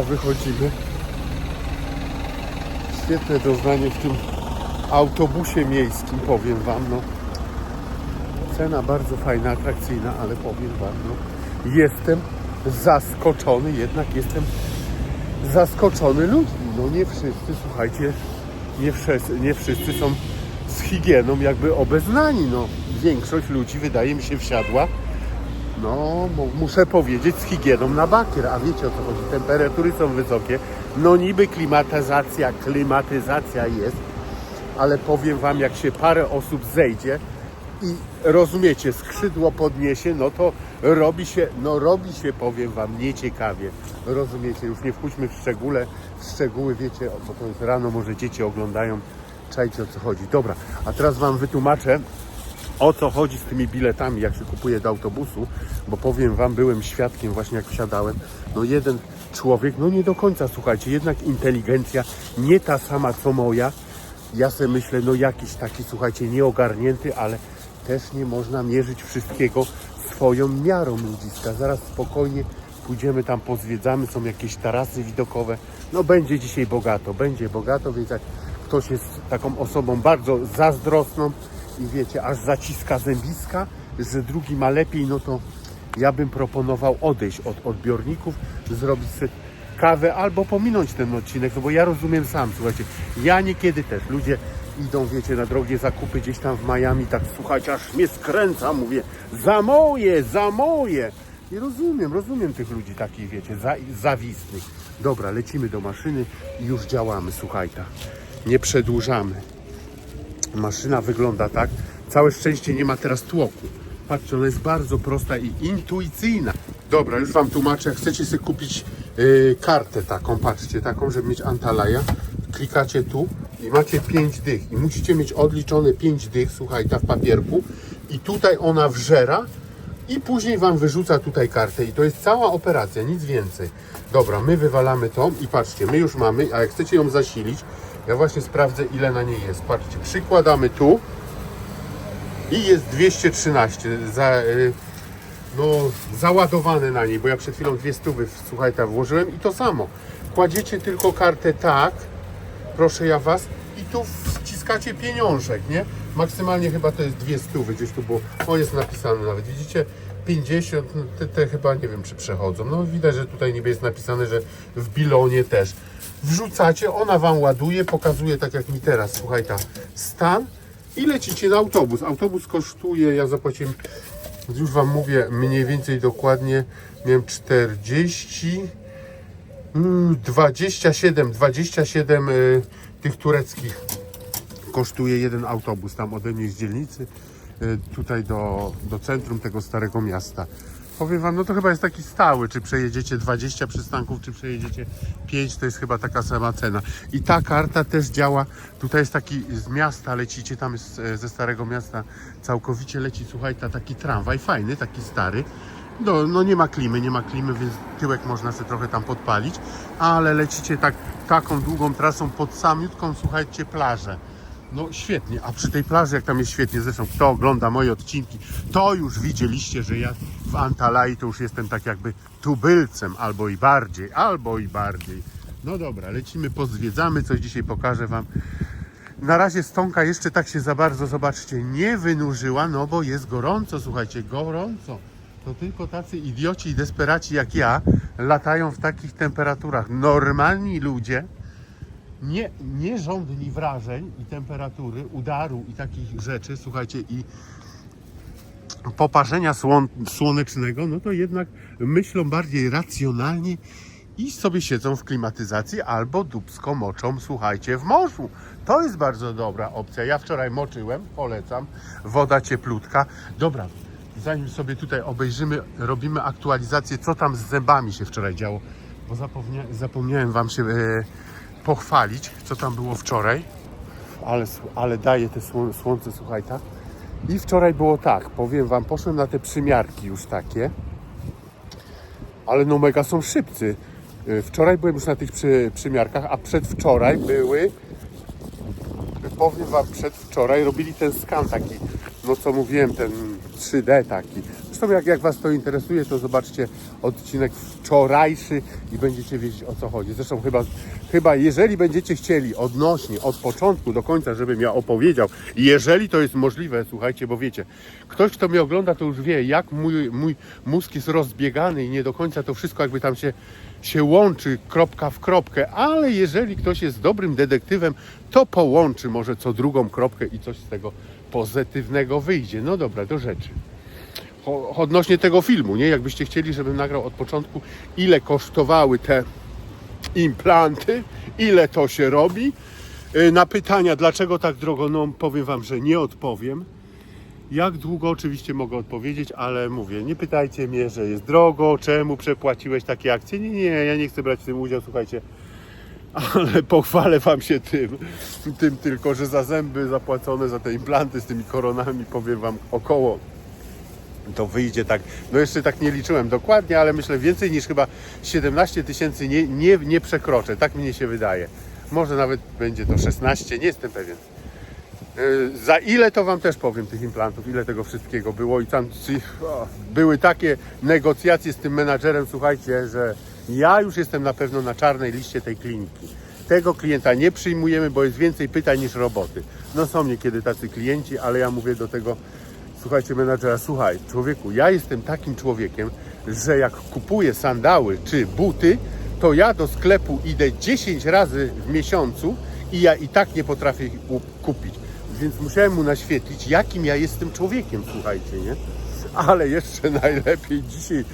Wychodzimy. Świetne doznanie w tym autobusie miejskim, powiem Wam. No. Cena bardzo fajna, atrakcyjna, ale powiem Wam, no, jestem zaskoczony, jednak jestem zaskoczony ludźmi. No nie wszyscy, słuchajcie, nie wszyscy, nie wszyscy są z higieną jakby obeznani. No, większość ludzi wydaje mi się wsiadła no, muszę powiedzieć, z higieną na bakier. A wiecie o co chodzi? Temperatury są wysokie. No niby klimatyzacja, klimatyzacja jest, ale powiem Wam, jak się parę osób zejdzie i rozumiecie, skrzydło podniesie, no to robi się, no robi się, powiem Wam, nieciekawie. Rozumiecie, już nie wchodźmy w szczególe, w szczegóły, wiecie, bo to jest rano, może dzieci oglądają, czajcie o co chodzi. Dobra, a teraz Wam wytłumaczę, o co chodzi z tymi biletami, jak się kupuje do autobusu, bo powiem Wam, byłem świadkiem właśnie jak wsiadałem, no jeden człowiek, no nie do końca, słuchajcie, jednak inteligencja nie ta sama co moja, ja sobie myślę, no jakiś taki, słuchajcie, nieogarnięty, ale też nie można mierzyć wszystkiego swoją miarą ludziska. Zaraz spokojnie pójdziemy tam, pozwiedzamy, są jakieś tarasy widokowe, no będzie dzisiaj bogato, będzie bogato, więc jak ktoś jest taką osobą bardzo zazdrosną, i wiecie, aż zaciska zębiska, że drugi ma lepiej, no to ja bym proponował odejść od odbiorników, zrobić sobie kawę albo pominąć ten odcinek, no bo ja rozumiem sam, słuchajcie, ja niekiedy też, ludzie idą, wiecie, na drogie zakupy gdzieś tam w Miami, tak słuchajcie, aż mnie skręca, mówię, za moje, za moje. I rozumiem, rozumiem tych ludzi takich, wiecie, za, zawistnych. Dobra, lecimy do maszyny i już działamy, słuchajcie. Nie przedłużamy. Maszyna wygląda tak. Całe szczęście nie ma teraz tłoku. Patrzcie, ona jest bardzo prosta i intuicyjna. Dobra, już Wam tłumaczę. Jak chcecie sobie kupić yy, kartę taką, patrzcie, taką, żeby mieć Antalaja, klikacie tu i macie 5 dych. I musicie mieć odliczone 5 dych, słuchaj, ta w papierku. I tutaj ona wżera i później Wam wyrzuca tutaj kartę. I to jest cała operacja, nic więcej. Dobra, my wywalamy to i patrzcie, my już mamy, a jak chcecie ją zasilić, ja właśnie sprawdzę ile na niej jest. Patrzcie, przykładamy tu i jest 213 za, y, no, załadowane na niej, bo ja przed chwilą dwie stówy słuchaj tam włożyłem i to samo. Kładziecie tylko kartę tak, proszę ja Was i tu wciskacie pieniążek, nie? Maksymalnie chyba to jest dwie stówy, gdzieś tu było, o jest napisane nawet, widzicie? 50, no, te, te chyba nie wiem czy przechodzą. No widać, że tutaj niby jest napisane, że w bilonie też. Wrzucacie, ona Wam ładuje, pokazuje tak jak mi teraz, słuchaj ta stan i lecicie na autobus. Autobus kosztuje, ja zapłaciłem, już Wam mówię mniej więcej dokładnie, miałem 40, mm, 27, 27 y, tych tureckich kosztuje jeden autobus tam ode mnie z dzielnicy tutaj do, do centrum tego starego miasta. Powiem Wam, no to chyba jest taki stały, czy przejedziecie 20 przystanków, czy przejedziecie 5, to jest chyba taka sama cena. I ta karta też działa, tutaj jest taki z miasta, lecicie tam z, ze starego miasta, całkowicie leci, słuchaj, ta, taki tramwaj, fajny, taki stary. No, no nie ma klimy, nie ma klimy, więc tyłek można sobie trochę tam podpalić, ale lecicie tak, taką długą trasą pod samiutką, słuchajcie, plażę. No świetnie, a przy tej plaży jak tam jest świetnie, zresztą kto ogląda moje odcinki, to już widzieliście, że ja w Antalai to już jestem tak jakby tubylcem, albo i bardziej, albo i bardziej. No dobra, lecimy, pozwiedzamy, coś dzisiaj pokażę Wam. Na razie stonka jeszcze tak się za bardzo, zobaczcie, nie wynurzyła, no bo jest gorąco, słuchajcie, gorąco. To tylko tacy idioci i desperaci jak ja latają w takich temperaturach. Normalni ludzie nie, nie żądni wrażeń i temperatury, udaru i takich rzeczy, słuchajcie, i poparzenia słon, słonecznego, no to jednak myślą bardziej racjonalnie i sobie siedzą w klimatyzacji albo dubsko moczą, słuchajcie, w morzu. To jest bardzo dobra opcja. Ja wczoraj moczyłem, polecam. Woda cieplutka. Dobra, zanim sobie tutaj obejrzymy, robimy aktualizację, co tam z zębami się wczoraj działo, bo zapomnia, zapomniałem Wam się e, pochwalić, co tam było wczoraj. Ale, ale daje te sło, słońce, słuchaj, tak? I wczoraj było tak, powiem Wam, poszłem na te przymiarki już takie, ale no mega są szybcy. Y, Wczoraj byłem już na tych przy, przymiarkach, a przedwczoraj były, powiem Wam, przedwczoraj robili ten skan taki, no co mówiłem, ten 3D taki. Zresztą jak, jak Was to interesuje, to zobaczcie odcinek wczorajszy i będziecie wiedzieć o co chodzi. Zresztą chyba, chyba jeżeli będziecie chcieli odnośnie, od początku do końca, żebym ja opowiedział, jeżeli to jest możliwe, słuchajcie, bo wiecie, ktoś kto mnie ogląda to już wie, jak mój, mój mózg jest rozbiegany i nie do końca to wszystko jakby tam się, się łączy kropka w kropkę, ale jeżeli ktoś jest dobrym detektywem, to połączy może co drugą kropkę i coś z tego pozytywnego wyjdzie. No dobra, do rzeczy odnośnie tego filmu, nie? Jakbyście chcieli, żebym nagrał od początku, ile kosztowały te implanty, ile to się robi. Y, Na pytania, dlaczego tak drogo, no powiem Wam, że nie odpowiem. Jak długo oczywiście mogę odpowiedzieć, ale mówię, nie pytajcie mnie, że jest drogo, czemu przepłaciłeś takie akcje. Nie, nie, ja nie chcę brać w tym udział, słuchajcie. Ale pochwalę Wam się tym, tym tylko, że za zęby zapłacone, za te implanty z tymi koronami, powiem Wam około to wyjdzie tak, no jeszcze tak nie liczyłem dokładnie, ale myślę więcej niż chyba 17 tysięcy nie, nie, nie przekroczę, tak mnie się wydaje. Może nawet będzie to 16, nie jestem pewien. Yy, Za ile to Wam też powiem tych implantów, ile tego wszystkiego było i tam o, były takie negocjacje z tym menadżerem, słuchajcie, że ja już jestem na pewno na czarnej liście tej kliniki. Tego klienta nie przyjmujemy, bo jest więcej pytań niż roboty. No są niekiedy tacy klienci, ale ja mówię do tego, słuchajcie menadżera, słuchaj, człowieku, ja jestem takim człowiekiem, że jak kupuję sandały czy buty, to ja do sklepu idę 10 razy w miesiącu i ja i tak nie potrafię ich kupić. Więc musiałem mu naświetlić, jakim ja jestem człowiekiem, słuchajcie, nie? Ale jeszcze najlepiej dzisiaj,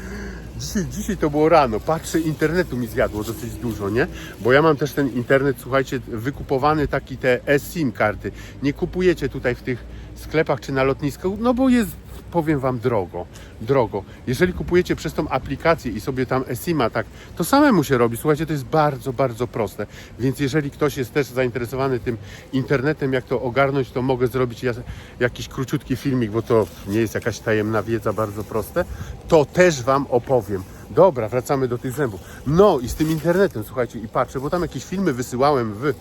dzisiaj, dzisiaj to było rano. Patrzę, internetu mi zjadło dosyć dużo, nie? Bo ja mam też ten internet, słuchajcie, wykupowany taki te eSIM karty. Nie kupujecie tutaj w tych sklepach czy na lotnisku, no bo jest, powiem Wam, drogo. Drogo. Jeżeli kupujecie przez tą aplikację i sobie tam eSIMa, tak, to samemu się robi. Słuchajcie, to jest bardzo, bardzo proste. Więc jeżeli ktoś jest też zainteresowany tym internetem, jak to ogarnąć, to mogę zrobić jakiś króciutki filmik, bo to nie jest jakaś tajemna wiedza, bardzo proste. To też Wam opowiem. Dobra, wracamy do tych zębów. No i z tym internetem, słuchajcie, i patrzę, bo tam jakieś filmy wysyłałem w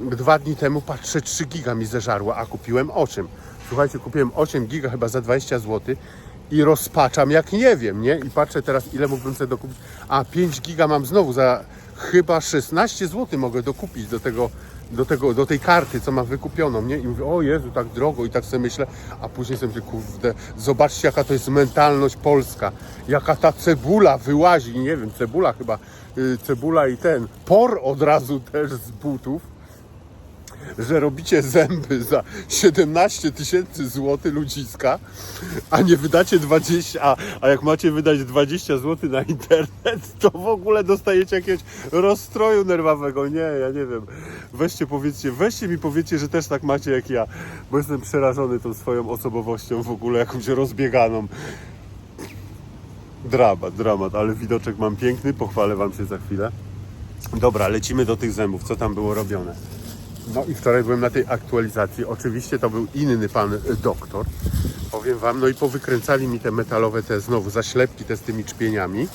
dwa dni temu, patrzę, 3 giga mi zeżarło, a kupiłem 8. Słuchajcie, kupiłem 8 giga chyba za 20 zł i rozpaczam jak nie wiem, nie? I patrzę teraz, ile mógłbym sobie dokupić. A 5 giga mam znowu za chyba 16 zł mogę dokupić do tego, do tego, do tej karty, co mam wykupioną, nie? I mówię, o Jezu, tak drogo i tak sobie myślę, a później sobie myślę, kurde, zobaczcie jaka to jest mentalność polska, jaka ta cebula wyłazi, nie wiem, cebula chyba, y, cebula i ten, por od razu też z butów, że robicie zęby za 17 tysięcy złotych ludziska, a nie wydacie 20, a, a jak macie wydać 20 zł na internet, to w ogóle dostajecie jakiegoś rozstroju nerwowego. Nie, ja nie wiem. Weźcie powiedzcie, weźcie mi powiedzcie, że też tak macie jak ja, bo jestem przerażony tą swoją osobowością w ogóle, jakąś rozbieganą. Dramat, dramat, ale widoczek mam piękny, pochwalę Wam się za chwilę. Dobra, lecimy do tych zębów, co tam było robione. No i wczoraj byłem na tej aktualizacji. Oczywiście to był inny pan y, doktor. Powiem wam, no i powykręcali mi te metalowe, te znowu zaślepki te z tymi czpieniami.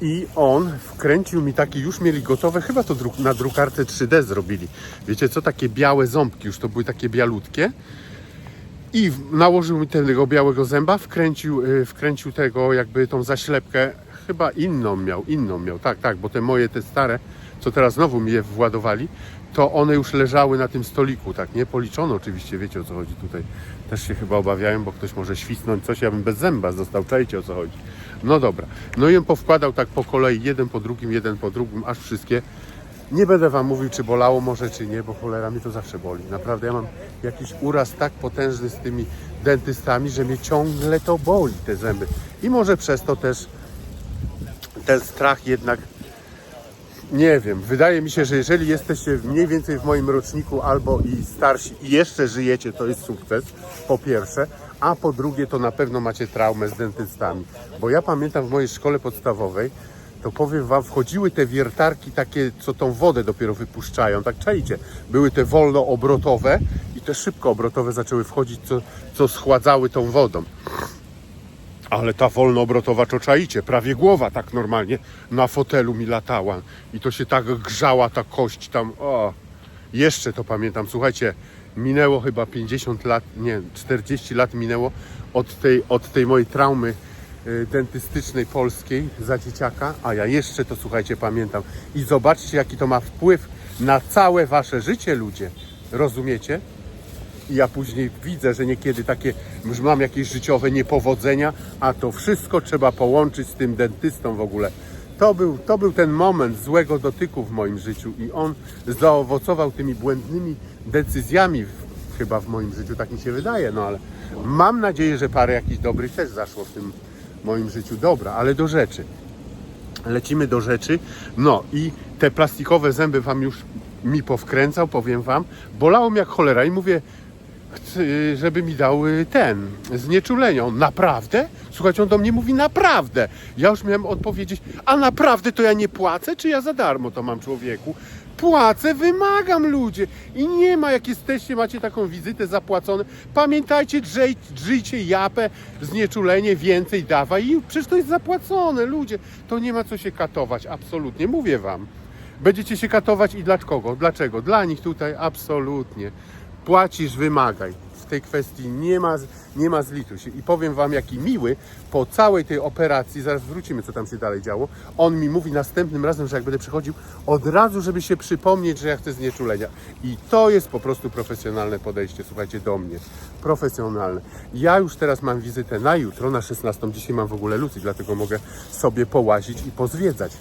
I on wkręcił mi takie, już mieli gotowe, chyba to druk, na drukarce 3D zrobili. Wiecie co, takie białe ząbki, już to były takie bialutkie. I nałożył mi tego białego zęba, wkręcił, y, wkręcił tego jakby tą zaślepkę, chyba inną miał, inną miał, tak, tak, bo te moje, te stare, co teraz znowu mi je władowali, to one już leżały na tym stoliku, tak, nie policzono oczywiście, wiecie o co chodzi tutaj. Też się chyba obawiają, bo ktoś może świsnąć coś, ja bym bez zęba został, czajcie o co chodzi. No dobra, no i on powkładał tak po kolei, jeden po drugim, jeden po drugim, aż wszystkie. Nie będę wam mówił, czy bolało może, czy nie, bo cholera mnie to zawsze boli. Naprawdę, ja mam jakiś uraz tak potężny z tymi dentystami, że mnie ciągle to boli, te zęby. I może przez to też ten strach jednak, nie wiem, wydaje mi się, że jeżeli jesteście mniej więcej w moim roczniku albo i starsi i jeszcze żyjecie, to jest sukces, po pierwsze, a po drugie to na pewno macie traumę z dentystami. Bo ja pamiętam w mojej szkole podstawowej, to powiem wam, wchodziły te wiertarki takie, co tą wodę dopiero wypuszczają, tak czajcie. Były te wolnoobrotowe i te szybkoobrotowe zaczęły wchodzić, co, co schładzały tą wodą. Ale ta wolnoobrotowa to czaicie, prawie głowa tak normalnie na fotelu mi latała i to się tak grzała ta kość tam, o. Jeszcze to pamiętam, słuchajcie, minęło chyba 50 lat, nie, 40 lat minęło od tej, od tej mojej traumy y, dentystycznej polskiej za dzieciaka, a ja jeszcze to słuchajcie pamiętam. I zobaczcie jaki to ma wpływ na całe wasze życie ludzie. Rozumiecie? I ja później widzę, że niekiedy takie, już mam jakieś życiowe niepowodzenia, a to wszystko trzeba połączyć z tym dentystą w ogóle. To był, to był ten moment złego dotyku w moim życiu i on zaowocował tymi błędnymi decyzjami w, chyba w moim życiu, tak mi się wydaje, no ale mam nadzieję, że parę jakichś dobrych też zaszło w tym moim życiu. Dobra, ale do rzeczy lecimy do rzeczy. No i te plastikowe zęby wam już mi powkręcał, powiem wam. Bolało mnie jak cholera i mówię, żeby mi dał y, ten, znieczulenie. On naprawdę? Słuchajcie, on do mnie mówi naprawdę. Ja już miałem odpowiedzieć, a naprawdę to ja nie płacę, czy ja za darmo to mam człowieku? Płacę, wymagam ludzie. I nie ma, jak jesteście, macie taką wizytę zapłacone. Pamiętajcie, drzej, drzyjcie japę, znieczulenie, więcej dawaj. I przecież to jest zapłacone, ludzie. To nie ma co się katować, absolutnie. Mówię wam. Będziecie się katować i dlaczego? Dlaczego? Dla nich tutaj absolutnie. Płacisz, wymagaj. W tej kwestii nie ma, nie ma zlituj się. I powiem wam, jaki miły po całej tej operacji, zaraz wrócimy, co tam się dalej działo. On mi mówi następnym razem, że jak będę przychodził, od razu, żeby się przypomnieć, że ja chcę znieczulenia. I to jest po prostu profesjonalne podejście, słuchajcie, do mnie. Profesjonalne. Ja już teraz mam wizytę na jutro, na 16. Dzisiaj mam w ogóle luty, dlatego mogę sobie połazić i pozwiedzać.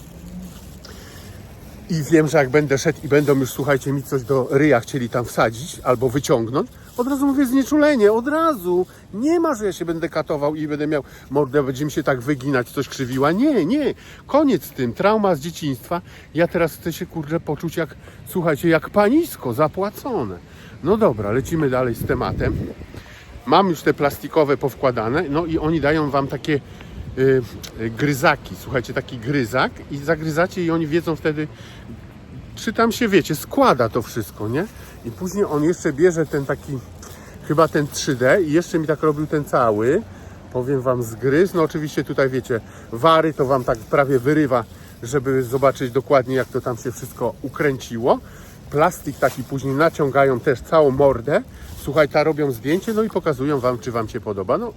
I wiem, że jak będę szedł i będą już, słuchajcie, mi coś do ryja chcieli tam wsadzić albo wyciągnąć, od razu mówię znieczulenie, od razu. Nie ma, że ja się będę katował i będę miał mordę, będzie mi się tak wyginać, coś krzywiła. Nie, nie. Koniec z tym. Trauma z dzieciństwa. Ja teraz chcę się, kurde, poczuć jak, słuchajcie, jak panisko, zapłacone. No dobra, lecimy dalej z tematem. Mam już te plastikowe powkładane, no i oni dają wam takie y, gryzaki. Słuchajcie, taki gryzak i zagryzacie i oni wiedzą wtedy, czy tam się, wiecie, składa to wszystko, nie? I później on jeszcze bierze ten taki, chyba ten 3D i jeszcze mi tak robił ten cały, powiem Wam, zgryz. No oczywiście tutaj, wiecie, wary to Wam tak prawie wyrywa, żeby zobaczyć dokładnie, jak to tam się wszystko ukręciło. Plastik taki później naciągają też całą mordę. Słuchaj, ta robią zdjęcie, no i pokazują Wam, czy Wam się podoba. No,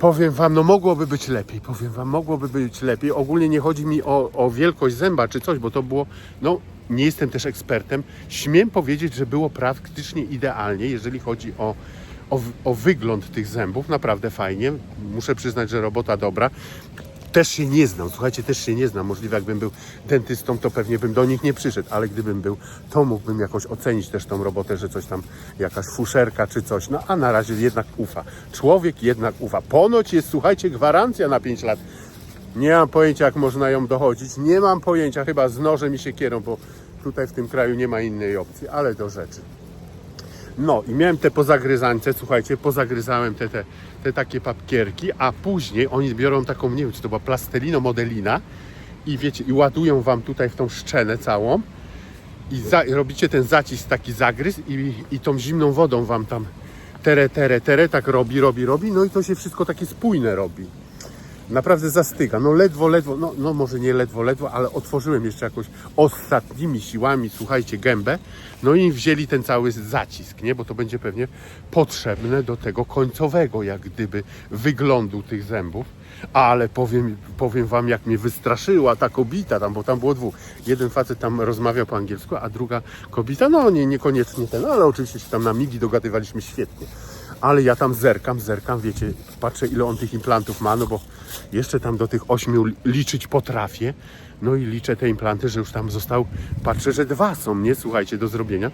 Powiem wam, no mogłoby być lepiej, powiem wam, mogłoby być lepiej. Ogólnie nie chodzi mi o, o wielkość zęba czy coś, bo to było, no nie jestem też ekspertem. Śmiem powiedzieć, że było praktycznie idealnie, jeżeli chodzi o, o, o wygląd tych zębów. Naprawdę fajnie. Muszę przyznać, że robota dobra. Też się nie znam, słuchajcie, też się nie znam. Możliwe, jakbym był dentystą, to pewnie bym do nich nie przyszedł, ale gdybym był, to mógłbym jakoś ocenić też tą robotę, że coś tam, jakaś fuszerka czy coś. No a na razie jednak ufa. Człowiek jednak ufa. Ponoć jest, słuchajcie, gwarancja na 5 lat. Nie mam pojęcia, jak można ją dochodzić. Nie mam pojęcia, chyba z nożem i siekierą, bo tutaj w tym kraju nie ma innej opcji, ale do rzeczy. No i miałem te pozagryzańce, słuchajcie, pozagryzałem te, te, te takie papierki, a później oni biorą taką, nie wiem, czy to była plastelino modelina i wiecie, i ładują wam tutaj w tą szczenę całą i za, i robicie ten zacisk, taki zagryz i, i tą zimną wodą wam tam tere, tere, tere, tak robi, robi, robi, no i to się wszystko takie spójne robi. Naprawdę zastyga. No ledwo, ledwo, no, no może nie ledwo, ledwo, ale otworzyłem jeszcze jakoś ostatnimi siłami, słuchajcie, gębę. No i wzięli ten cały zacisk, nie? Bo to będzie pewnie potrzebne do tego końcowego, jak gdyby, wyglądu tych zębów. Ale powiem, powiem wam, jak mnie wystraszyła ta kobita tam, bo tam było dwóch. Jeden facet tam rozmawiał po angielsku, a druga kobita, no nie, niekoniecznie ten, ale oczywiście się tam na migi dogadywaliśmy świetnie ale ja tam zerkam, zerkam, wiecie, patrzę ile on tych implantów ma, no bo jeszcze tam do tych ośmiu liczyć potrafię, no i liczę te implanty, że już tam został, patrzę, że dwa są, nie, słuchajcie, do zrobienia.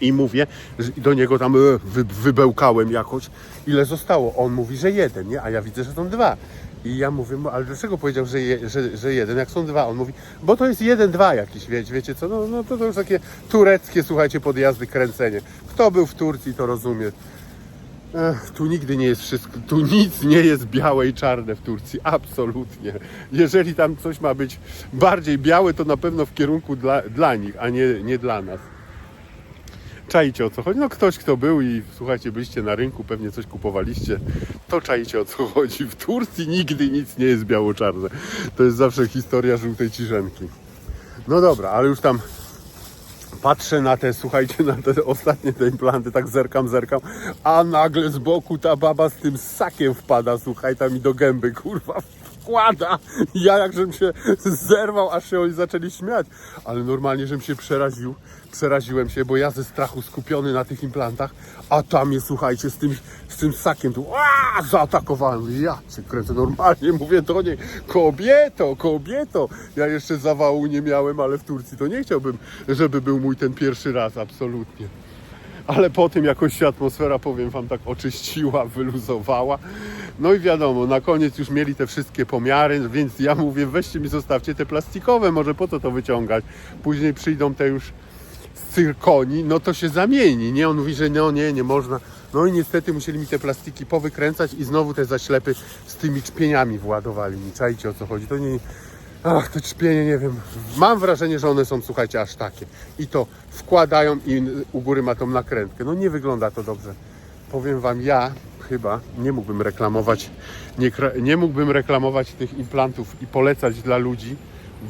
I mówię, że do niego tam e, wy, wybełkałem jakoś, ile zostało. On mówi, że jeden, nie? A ja widzę, że są dwa. I ja mówię, ale dlaczego powiedział, że, je, że, że jeden, jak są dwa? On mówi, bo to jest jeden, dwa jakiś, wiecie, wiecie co? No, no to, to już takie tureckie, słuchajcie, podjazdy, kręcenie. Kto był w Turcji, to rozumie. Tu nigdy nie jest wszystko, tu nic nie jest białe i czarne w Turcji, absolutnie. Jeżeli tam coś ma być bardziej białe, to na pewno w kierunku dla, dla nich, a nie, nie dla nas. Czajcie o co chodzi? No ktoś, kto był i słuchajcie, byliście na rynku, pewnie coś kupowaliście, to czajcie o co chodzi. W Turcji nigdy nic nie jest biało-czarne. To jest zawsze historia żółtej ciżenki. No dobra, ale już tam Patrzę na te, słuchajcie, na te ostatnie te implanty, tak zerkam, zerkam, a nagle z boku ta baba z tym ssakiem wpada, słuchaj, tam mi do gęby, kurwa, wkłada. Ja jakżem się zerwał, aż się oni zaczęli śmiać. Ale normalnie, żem się przeraził, przeraziłem się, bo ja ze strachu skupiony na tych implantach, a tam jest, słuchajcie, z tym, z tym ssakiem tu, aaa, zaatakowałem. Ja cię kręcę, normalnie mówię do niej, kobieto, kobieto. Ja jeszcze zawału nie miałem, ale w Turcji to nie chciałbym, żeby był mój ten pierwszy raz, absolutnie ale po tym jakoś się atmosfera, powiem Wam, tak oczyściła, wyluzowała. No i wiadomo, na koniec już mieli te wszystkie pomiary, więc ja mówię, weźcie mi, zostawcie te plastikowe, może po co to wyciągać. Później przyjdą te już z cyrkoni, no to się zamieni, nie? On mówi, że no nie, nie można. No i niestety musieli mi te plastiki powykręcać i znowu te zaślepy z tymi czpieniami władowali mi. Czajcie o co chodzi, to nie... Ach, te czpienie, nie wiem. Mam wrażenie, że one są, słuchajcie, aż takie. I to wkładają i u góry ma tą nakrętkę. No nie wygląda to dobrze. Powiem Wam, ja chyba nie mógłbym reklamować, nie, nie mógłbym reklamować tych implantów i polecać dla ludzi,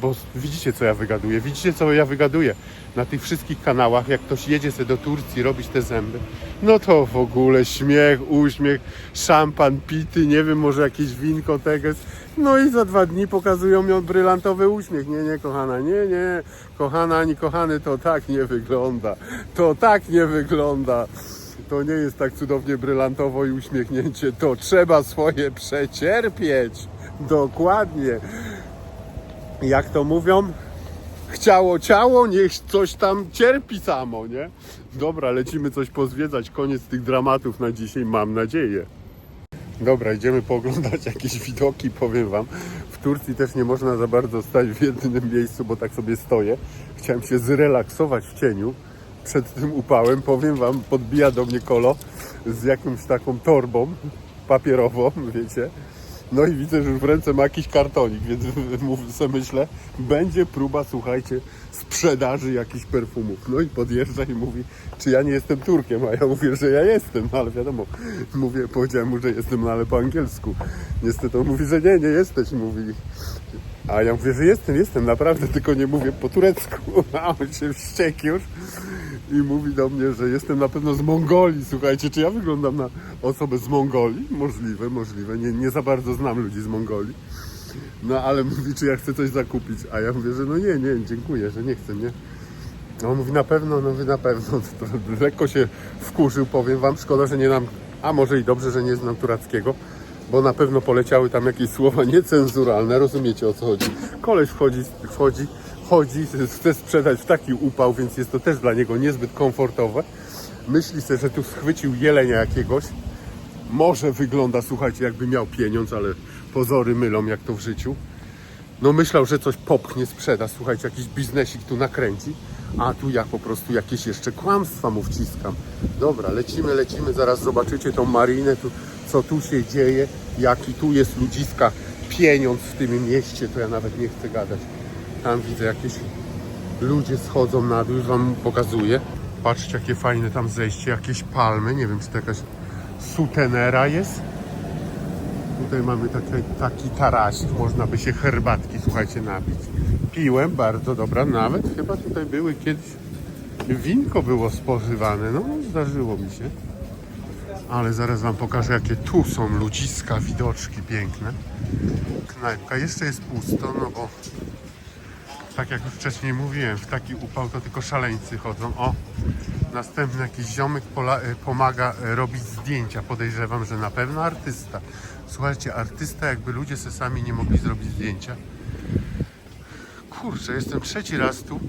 bo widzicie, co ja wygaduję. Widzicie, co ja wygaduję na tych wszystkich kanałach. Jak ktoś jedzie sobie do Turcji robić te zęby, no to w ogóle śmiech, uśmiech, szampan, pity, nie wiem, może jakieś winko, teges. No i za dwa dni pokazują mi brylantowy uśmiech. Nie, nie, kochana, nie, nie, kochana ani kochany, to tak nie wygląda. To tak nie wygląda. To nie jest tak cudownie brylantowo i uśmiechnięcie. To trzeba swoje przecierpieć. Dokładnie. Jak to mówią? Chciało ciało, niech coś tam cierpi samo, nie? Dobra, lecimy coś pozwiedzać. Koniec tych dramatów na dzisiaj, mam nadzieję. Dobra, idziemy pooglądać jakieś widoki, powiem Wam. W Turcji też nie można za bardzo stać w jednym miejscu, bo tak sobie stoję. Chciałem się zrelaksować w cieniu przed tym upałem. Powiem Wam, podbija do mnie kolo z jakąś taką torbą papierową, wiecie. No i widzę, że już w ręce ma jakiś kartonik, więc sobie myślę, będzie próba, słuchajcie, sprzedaży jakichś perfumów. No i podjeżdża i mówi, czy ja nie jestem Turkiem, a ja mówię, że ja jestem, no ale wiadomo, mówię, powiedziałem mu, że jestem, no ale po angielsku. Niestety on mówi, że nie, nie jesteś, mówi. A ja mówię, że jestem, jestem, naprawdę, tylko nie mówię po turecku. A on się wściekł już i mówi do mnie, że jestem na pewno z Mongolii. Słuchajcie, czy ja wyglądam na osobę z Mongolii? Możliwe, możliwe. Nie, nie za bardzo znam ludzi z Mongolii. No ale mówi, czy ja chcę coś zakupić. A ja mówię, że no nie, nie, dziękuję, że nie chcę, nie. No on mówi, na pewno, no wy na pewno. To lekko się wkurzył, powiem wam. Szkoda, że nie nam, a może i dobrze, że nie znam tureckiego, bo na pewno poleciały tam jakieś słowa niecenzuralne. Rozumiecie o co chodzi. Koleś wchodzi, wchodzi, chodzi, chce sprzedać w taki upał, więc jest to też dla niego niezbyt komfortowe. Myśli sobie, że tu schwycił jelenia jakiegoś. Może wygląda, słuchajcie, jakby miał pieniądz, ale pozory mylą jak to w życiu. No myślał, że coś popchnie, sprzeda, słuchajcie, jakiś biznesik tu nakręci, a tu ja po prostu jakieś jeszcze kłamstwa mu wciskam. Dobra, lecimy, lecimy, zaraz zobaczycie tą marinę, tu, co tu się dzieje, jaki tu jest ludziska pieniądz w tym mieście, to ja nawet nie chcę gadać. Tam widzę jakieś ludzie schodzą na dół, już wam pokazuję. Patrzcie, jakie fajne tam zejście, jakieś palmy, nie wiem, czy to jakaś sutenera jest. Tutaj mamy taki, taki tarasik, można by się herbatki, słuchajcie, napić. Piłem, bardzo dobra, nawet chyba tutaj były kiedyś, winko było spożywane, no zdarzyło mi się. Ale zaraz Wam pokażę, jakie tu są ludziska, widoczki piękne. Knajpka jeszcze jest pusto, no bo tak jak już wcześniej mówiłem, w taki upał to tylko szaleńcy chodzą. O, następny jakiś ziomek pola, e, pomaga e, robić zdjęcia. Podejrzewam, że na pewno artysta. Słuchajcie, artysta jakby ludzie se sami nie mogli zrobić zdjęcia. Kurczę, jestem trzeci raz tu.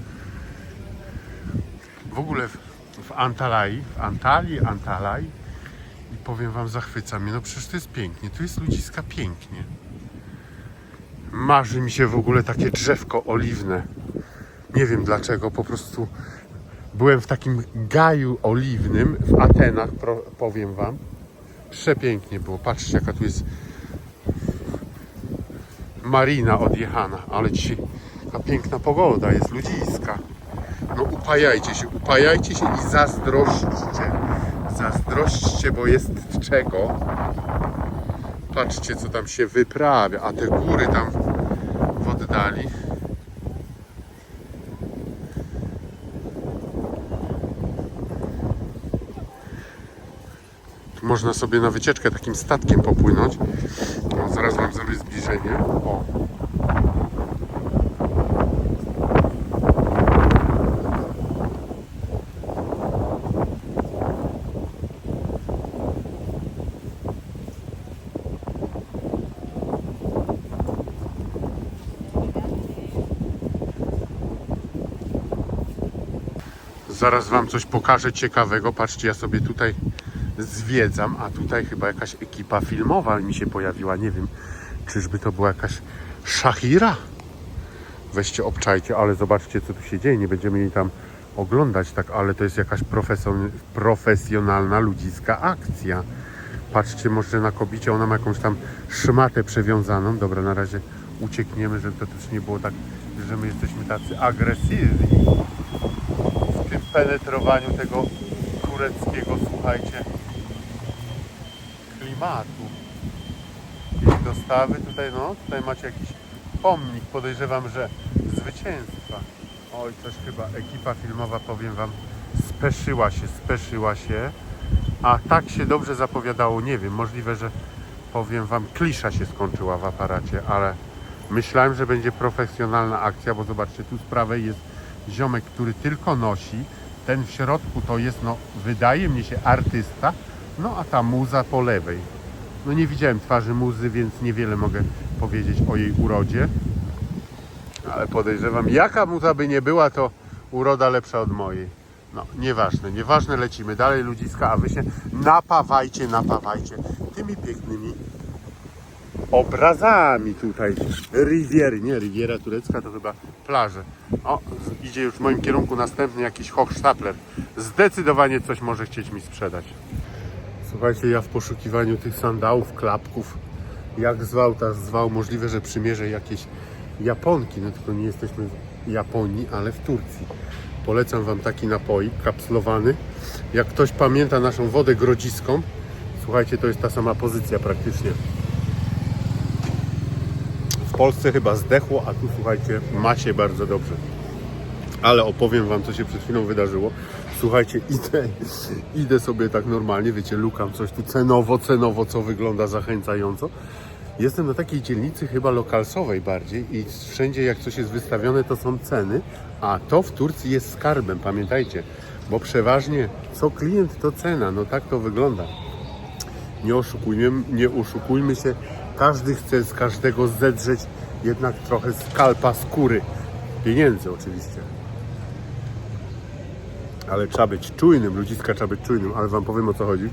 W ogóle w, w Antalai, w Antalii, Antalai. I powiem Wam, zachwyca mnie. No przecież to jest pięknie. Tu jest ludziska pięknie. Marzy mi się w ogóle takie drzewko oliwne. Nie wiem dlaczego, po prostu byłem w takim gaju oliwnym w Atenach, powiem wam. Przepięknie było. Patrzcie, jaka tu jest marina odjechana, ale dzisiaj taka piękna pogoda jest, ludziska. No upajajcie się, upajajcie się i zazdrośćcie. Zazdrośćcie, bo jest czego. Patrzcie, co tam się wyprawia, a te góry tam wyjechali. Można sobie na wycieczkę takim statkiem popłynąć. No, zaraz Wam zrobię zbliżenie. O. Zaraz wam coś pokażę ciekawego. Patrzcie, ja sobie tutaj zwiedzam, a tutaj chyba jakaś ekipa filmowa mi się pojawiła. Nie wiem, czyżby to była jakaś Shahira? Weźcie, obczajcie, ale zobaczcie, co tu się dzieje. Nie będziemy jej tam oglądać, tak, ale to jest jakaś profesjonalna, ludzka akcja. Patrzcie, może na kobicie ona ma jakąś tam szmatę przewiązaną. Dobra, na razie uciekniemy, żeby to też nie było tak, że my jesteśmy tacy agresywni penetrowaniu tego tureckiego, słuchajcie, klimatu. I dostawy tutaj, no, tutaj macie jakiś pomnik, podejrzewam, że zwycięstwa. Oj, coś chyba ekipa filmowa, powiem wam, speszyła się, speszyła się. A tak się dobrze zapowiadało, nie wiem, możliwe, że powiem wam, klisza się skończyła w aparacie, ale myślałem, że będzie profesjonalna akcja, bo zobaczcie, tu z prawej jest ziomek, który tylko nosi. Ten w środku to jest, no, wydaje mi się, artysta, no a ta muza po lewej. No nie widziałem twarzy muzy, więc niewiele mogę powiedzieć o jej urodzie. Ale podejrzewam, jaka muza by nie była, to uroda lepsza od mojej. No, nieważne, nieważne, lecimy dalej ludziska, a wy się napawajcie, napawajcie tymi pięknymi obrazami tutaj Riviery, nie, Riviera turecka to chyba plaże. O, idzie już w moim kierunku następny jakiś Hochstapler. Zdecydowanie coś może chcieć mi sprzedać. Słuchajcie, ja w poszukiwaniu tych sandałów, klapków, jak zwał, tak zwał, możliwe, że przymierzę jakieś Japonki, no tylko nie jesteśmy w Japonii, ale w Turcji. Polecam Wam taki napoik kapslowany. Jak ktoś pamięta naszą wodę grodziską, słuchajcie, to jest ta sama pozycja praktycznie. W Polsce chyba zdechło, a tu słuchajcie, ma się bardzo dobrze. Ale opowiem Wam, co się przed chwilą wydarzyło. Słuchajcie, idę, idę sobie tak normalnie, wiecie, lukam coś tu cenowo, cenowo, co wygląda zachęcająco. Jestem na takiej dzielnicy chyba lokalsowej bardziej i wszędzie jak coś jest wystawione, to są ceny, a to w Turcji jest skarbem, pamiętajcie, bo przeważnie co klient to cena, no tak to wygląda. Nie oszukujmy, nie oszukujmy się, każdy chce z każdego zedrzeć jednak trochę skalpa skóry. Pieniędzy oczywiście. Ale trzeba być czujnym, ludziska trzeba być czujnym, ale wam powiem o co chodzi.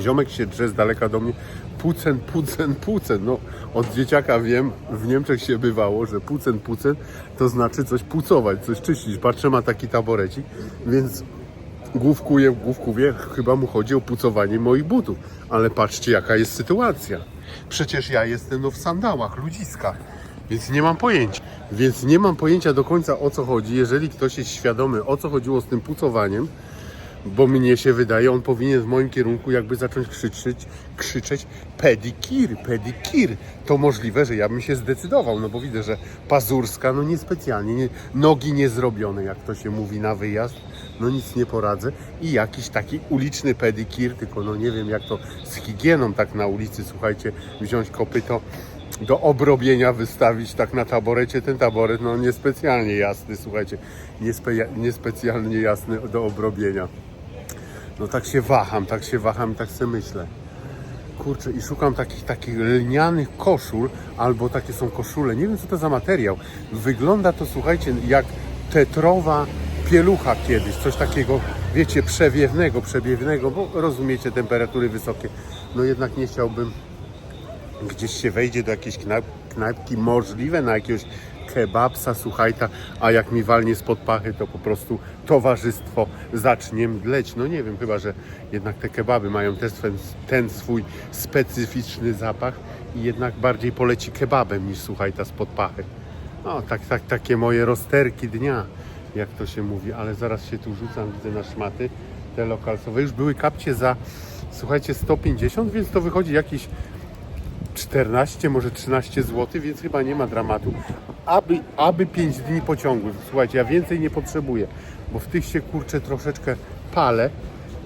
Ziomek się drze z daleka do mnie. Pucen, pucen, pucen. No, od dzieciaka wiem, w Niemczech się bywało, że pucen, pucen to znaczy coś pucować, coś czyścić. Patrzę, ma taki taborecik, więc główkuje, główkuje, chyba mu chodzi o pucowanie moich butów. Ale patrzcie, jaka jest sytuacja. Przecież ja jestem no, w sandałach, ludziskach, więc nie mam pojęcia. Więc nie mam pojęcia do końca o co chodzi. Jeżeli ktoś jest świadomy o co chodziło z tym pucowaniem, bo mnie się wydaje, on powinien w moim kierunku jakby zacząć krzyczeć, krzyczeć pedikir, pedikir. To możliwe, że ja bym się zdecydował, no bo widzę, że pazurska, no niespecjalnie, nie, nogi nie zrobione, jak to się mówi na wyjazd, no nic nie poradzę. I jakiś taki uliczny pedikir, tylko no nie wiem jak to z higieną tak na ulicy, słuchajcie, wziąć kopyto do obrobienia wystawić tak na taborecie. Ten taboret no niespecjalnie jasny, słuchajcie, niespe, niespecjalnie jasny do obrobienia. No tak się waham, tak się waham tak sobie myślę. Kurczę, i szukam takich, takich lnianych koszul, albo takie są koszule, nie wiem co to za materiał. Wygląda to, słuchajcie, jak tetrowa pielucha kiedyś, coś takiego, wiecie, przewiewnego, przebiewnego, bo rozumiecie, temperatury wysokie. No jednak nie chciałbym gdzieś się wejdzie do jakiejś knajp, knajpki, możliwe na jakiegoś kebabsa, słuchajta, a jak mi walnie spod pachy, to po prostu towarzystwo zacznie mdleć. No nie wiem, chyba, że jednak te kebaby mają ten, swój- ten swój specyficzny zapach i jednak bardziej poleci kebabem niż słuchajta spod pachy. No, tak, tak, takie moje rozterki dnia, jak to się mówi, ale zaraz się tu rzucam, widzę na szmaty te lokalsowe. Już były kapcie za, słuchajcie, 150, więc to wychodzi jakieś 14, może 13 zł, więc chyba nie ma dramatu. Aby, aby 5 dni pociągły. Słuchajcie, ja więcej nie potrzebuję, bo w tych się kurczę troszeczkę palę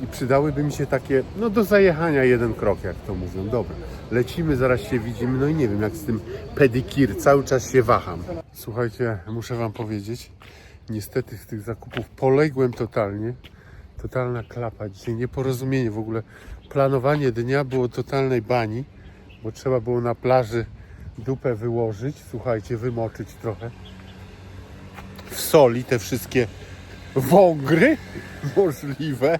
i przydałyby mi się takie, no do zajechania jeden krok, jak to mówią. Dobra, lecimy, zaraz się widzimy, no i nie wiem, jak z tym pedikir, cały czas się waham. Słuchajcie, muszę wam powiedzieć, niestety z tych zakupów poległem totalnie. Totalna klapa dzisiaj, nieporozumienie w ogóle. Planowanie dnia było totalnej bani, bo trzeba było na plaży dupę wyłożyć, słuchajcie, wymoczyć trochę w soli te wszystkie wągry możliwe.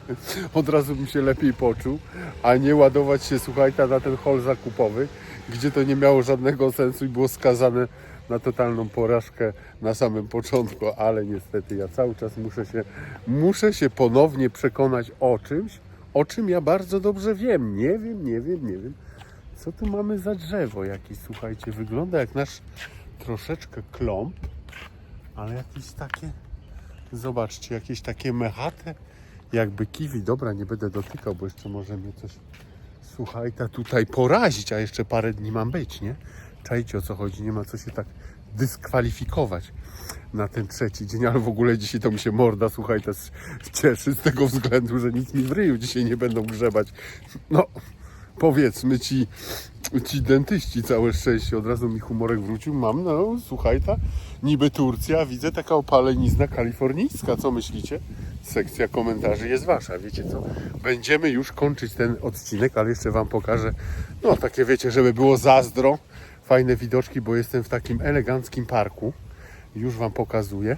Od razu bym się lepiej poczuł, a nie ładować się, słuchajcie, na ten hol zakupowy, gdzie to nie miało żadnego sensu i było skazane na totalną porażkę na samym początku, ale niestety ja cały czas muszę się, muszę się ponownie przekonać o czymś, o czym ja bardzo dobrze wiem. Nie wiem, nie wiem, nie wiem. Co tu mamy za drzewo jakieś, słuchajcie, wygląda jak nasz troszeczkę klomp, ale jakieś takie, zobaczcie, jakieś takie mechate, jakby kiwi. Dobra, nie będę dotykał, bo jeszcze może mnie coś, słuchajcie, tutaj porazić, a jeszcze parę dni mam być, nie? Czajcie o co chodzi, nie ma co się tak dyskwalifikować na ten trzeci dzień, ale w ogóle dzisiaj to mi się morda, słuchajcie, s- cieszy z tego względu, że nic mi w ryju dzisiaj nie będą grzebać. No, powiedzmy ci, ci dentyści całe szczęście, od razu mi humorek wrócił, mam, no słuchaj ta, niby Turcja, widzę taka opalenizna kalifornijska, co myślicie? Sekcja komentarzy jest wasza, wiecie co? Będziemy już kończyć ten odcinek, ale jeszcze wam pokażę, no takie wiecie, żeby było zazdro, fajne widoczki, bo jestem w takim eleganckim parku, już wam pokazuję.